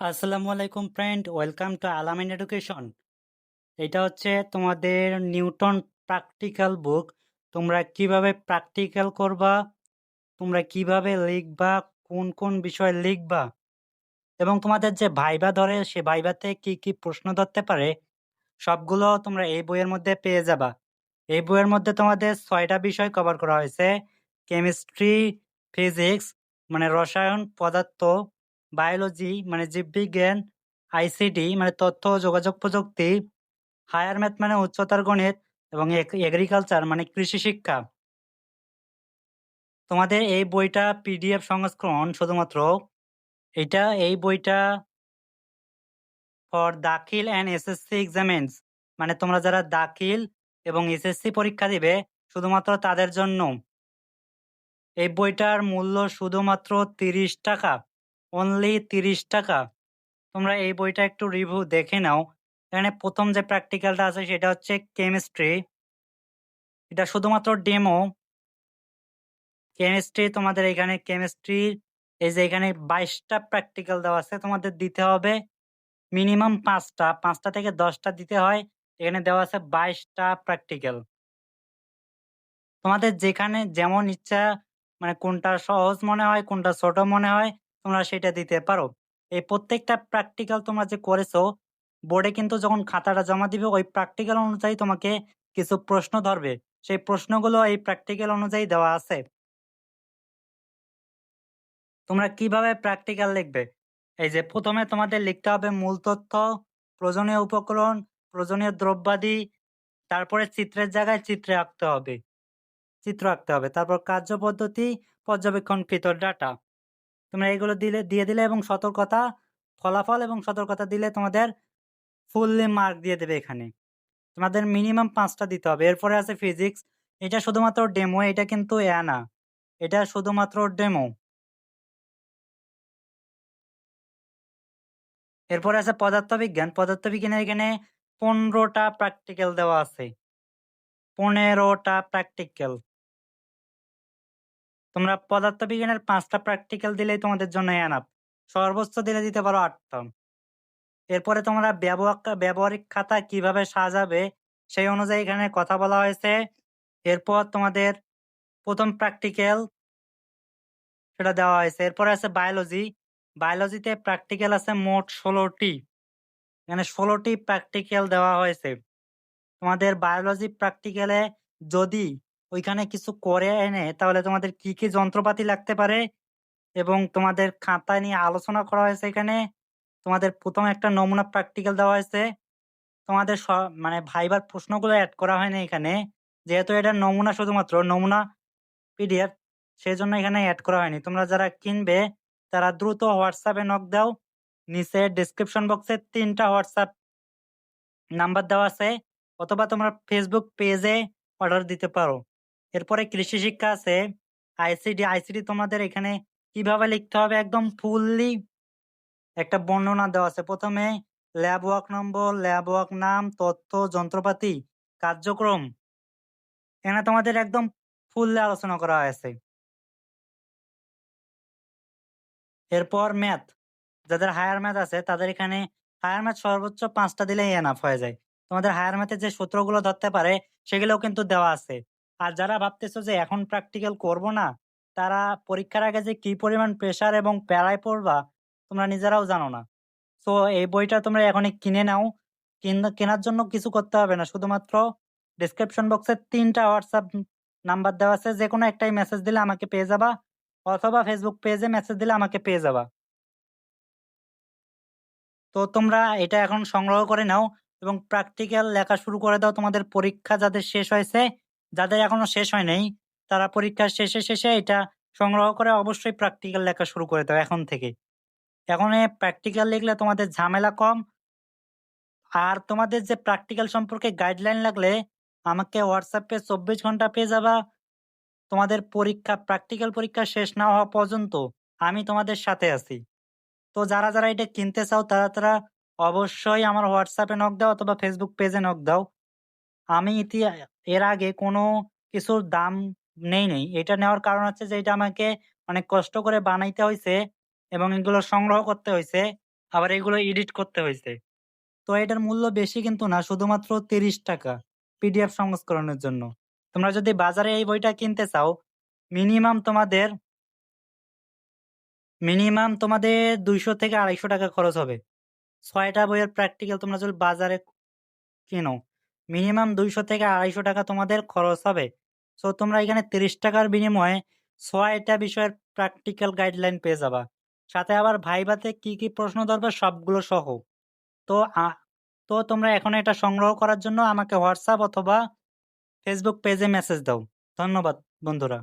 আসসালামু আলাইকুম friend welcome to Alamin education এটা হচ্ছে তোমাদের নিউটন প্র্যাকটিক্যাল বুক তোমরা কীভাবে প্র্যাকটিক্যাল করবা? তোমরা কীভাবে লিখবা? কোন কোন বিষয় লিখবা? এবং তোমাদের যে ভাইবা ধরে, সে ভাইবাতে কি কি প্রশ্ন ধরতে পারে? সবগুলো তোমরা এই বইয়ের মধ্যে পেয়ে যাবা। এই বইয়ের মধ্যে তোমাদের ছয়টা বিষয় কভার করা হয়েছে। কেমিস্ট্রি ফিজিক্স মানে রসায়ন, পদার্থ বায়োলজি মানে জীববিজ্ঞান আইসিটি মানে তথ্য, যোগাযোগ প্রযুক্তি হায়ার ম্যাথ মানে উচ্চতর গণিত এবং এগ্রিকালচার মানে কৃষি শিক্ষা। তোমাদের এই বইটা পিডিএফ সংস্করণ শুধুমাত্র। এটা এই বইটা ফর দাখিল অ্যান্ড এসএসসি এক্সামেন্স মানে তোমরা যারা দাখিল এবং এসএসসি পরীক্ষা দিবে, শুধুমাত্র তাদের জন্য। এই বইটার মূল্য শুধুমাত্র তিরিশ টাকা। অনলি তিরিশ টাকা। তোমরা এই বইটা একটু রিভিউ দেখে নাও। এখানে প্রথম যে প্র্যাকটিক্যালটা আছে সেটা হচ্ছে কেমিস্ট্রি এটা শুধুমাত্র ডেমো কেমিস্ট্রি তোমাদের এখানে কেমিস্ট্রি এই যে এখানে বাইশটা প্র্যাকটিক্যাল দেওয়া আছে তোমাদের দিতে হবে। মিনিমাম পাঁচটা পাঁচটা থেকে দশটা দিতে হয়। এখানে দেওয়া আছে বাইশটা প্র্যাকটিক্যাল তোমাদের যেখানে যেমন ইচ্ছা মানে কোনটা সহজ মনে হয়, কোনটা ছোট মনে হয় তোমরা সেটা দিতে পারো। এই প্রত্যেকটা প্র্যাকটিক্যাল তোমরা যে করেছ বোর্ডে কিন্তু যখন খাতাটা জমা দিবে, ওই প্র্যাকটিক্যাল অনুযায়ী তোমাকে কিছু প্রশ্ন ধরবে। সেই প্রশ্নগুলো এই প্র্যাকটিক্যাল অনুযায়ী দেওয়া আছে। তোমরা কীভাবে প্র্যাকটিক্যাল লিখবে? এই যে প্রথমে তোমাদের লিখতে হবে মূল তথ্য, প্রয়োজনীয় উপকরণ, প্রয়োজনীয় দ্রব্যাদি, তারপরে চিত্রের জায়গায় চিত্রে আঁকতে হবে। চিত্র আঁকতে হবে। তারপর কার্য পদ্ধতি, পর্যবেক্ষণকৃত ডাটা তোমরা এগুলো দিলে, দিয়ে দিলে এবং সতর্কতা, ফলাফল এবং সতর্কতা দিলে তোমাদের ফুললি মার্ক দিয়ে দেবে এখানে। তোমাদের মিনিমাম পাঁচটা দিতে হবে। এরপরে আছে ফিজিক্স এটা শুধুমাত্র ডেমো এটা কিন্তু এ না। এটা শুধুমাত্র ডেমো এরপরে আছে পদার্থবিজ্ঞান। পদার্থবিজ্ঞানের এখানে পনেরোটা প্র্যাকটিক্যাল দেওয়া আছে। পনেরোটা প্র্যাকটিক্যাল তোমরা পদার্থবিজ্ঞানের পাঁচটা প্র্যাকটিক্যাল দিলেই তোমাদের জন্য এনাফ সর্বোচ্চ দিলে দিতে পারো আটটা এরপরে তোমরা ব্যবহার ব্যবহারিক খাতা কীভাবে সাজাবে সেই অনুযায়ী এখানে কথা বলা হয়েছে। এরপর তোমাদের প্রথম প্র্যাকটিক্যাল সেটা দেওয়া হয়েছে। এরপরে আছে বায়োলজি বায়োলজিতে প্র্যাকটিক্যাল আছে মোট ষোলোটি। এখানে ষোলোটি প্র্যাকটিক্যাল দেওয়া হয়েছে। তোমাদের বায়োলজি প্র্যাকটিক্যালে যদি ওইখানে কিছু করে এনে তাহলে তোমাদের কি কি যন্ত্রপাতি লাগতে পারে? এবং তোমাদের খাতা নিয়ে আলোচনা করা হয়েছে এখানে। তোমাদের প্রথম একটা নমুনা প্র্যাকটিক্যাল দেওয়া হয়েছে। তোমাদের মানে ভাইবার প্রশ্নগুলো অ্যাড করা হয়নি এখানে। যেহেতু এটা নমুনা শুধুমাত্র, নমুনা পিডিএফ সেই জন্য এখানে অ্যাড করা হয়নি। তোমরা যারা কিনবে, তারা দ্রুত হোয়াটসঅ্যাপে নক দাও। নিচে ডিসক্রিপশন বক্সে তিনটা হোয়াটসঅ্যাপ নাম্বার দেওয়া আছে। অথবা তোমরা ফেসবুক পেজে অর্ডার দিতে পারো। এরপরে কৃষি শিক্ষা আছে, আইসিডি আইসিডি তোমাদের এখানে কীভাবে লিখতে হবে? একদম ফুললি একটা বর্ণনা দেওয়া আছে। প্রথমে lab work number lab work নাম, তথ্য, যন্ত্রপাতি, কার্যক্রম। এখানে তোমাদের একদম ফুললি আলোচনা করা হয়েছে। এরপর ম্যাথ যাদের হায়ার ম্যাথ আছে, তাদের এখানে হায়ার ম্যাথ সর্বোচ্চ পাঁচটা দিলেই এনাফ হয়ে যায়। তোমাদের হায়ার ম্যাথের যে সূত্রগুলো ধরতে পারে, সেগুলোও কিন্তু দেওয়া আছে। আর যারা ভাবতেছো যে এখন প্র্যাকটিক্যাল করব না, তারা পরীক্ষার আগে যে কি পরিমাণ প্রেশার এবং প্যারায় পড়বা, তোমরা নিজেরাও জানো না। তো এই বইটা তোমরা এখনই কিনে নাও। কেনার জন্য কিছু করতে হবে না। শুধুমাত্র ডিসক্রিপশন বক্সে তিনটা হোয়াটসঅ্যাপ নাম্বার দেওয়া আছে। যে কোনো একটাই মেসেজ দিলে আমাকে পেয়ে যাবা। অথবা ফেসবুক পেজে মেসেজ দিলে আমাকে পেয়ে যাবা। তো তোমরা এটা এখন সংগ্রহ করে নাও এবং প্র্যাকটিক্যাল লেখা শুরু করে দাও। তোমাদের পরীক্ষা যাদের শেষ হয়েছে যাদের এখনও শেষ হয় নাই, তারা পরীক্ষার শেষে শেষে এটা সংগ্রহ করে অবশ্যই প্র্যাকটিক্যাল লেখা শুরু করে দাও এখন থেকে। এখন প্র্যাকটিক্যাল লিখলে তোমাদের ঝামেলা কম। আর তোমাদের যে প্র্যাকটিক্যাল সম্পর্কে গাইডলাইন লাগলে আমাকে হোয়াটসঅ্যাপে চব্বিশ ঘণ্টা পেয়ে যাবা। তোমাদের পরীক্ষা প্র্যাকটিক্যাল পরীক্ষা শেষ না হওয়া পর্যন্ত আমি তোমাদের সাথে আছি। তো যারা যারা এটা কিনতে চাও, তারা তারা অবশ্যই আমার হোয়াটসঅ্যাপে নক দাও অথবা ফেসবুক পেজে নক দাও। আমি ইতি এর আগে কোনো কিছুর দাম নেই নেই এটা নেওয়ার কারণ হচ্ছে যে এটা আমাকে অনেক কষ্ট করে বানাইতে হয়েছে এবং এগুলো সংগ্রহ করতে হয়েছে আবার এগুলো এডিট করতে হয়েছে তো এটার মূল্য বেশি কিন্তু না শুধুমাত্র ৳৩০ পিডিএফ সংস্করণের জন্য। তোমরা যদি বাজারে এই বইটা কিনতে চাও মিনিমাম তোমাদের মিনিমাম তোমাদের ৳২০০-৳২৫০ খরচ হবে। ছয়টা বইয়ের প্র্যাকটিক্যাল তোমরা যদি বাজারে কিনো, মিনিমাম ৳২০০-৳২৫০ তোমাদের খরচ হবে। সো তোমরা এখানে তিরিশ টাকার বিনিময়ে ছয়টা বিষয়ের প্র্যাকটিক্যাল গাইডলাইন পেয়ে যাবা। সাথে আবার ভাইভাতে কি, কি প্রশ্ন ধরবে সবগুলো সহ। তো তো তোমরা এখন এটা সংগ্রহ করার জন্য আমাকে হোয়াটসঅ্যাপ অথবা ফেসবুক পেজে মেসেজ দাও। ধন্যবাদ বন্ধুরা।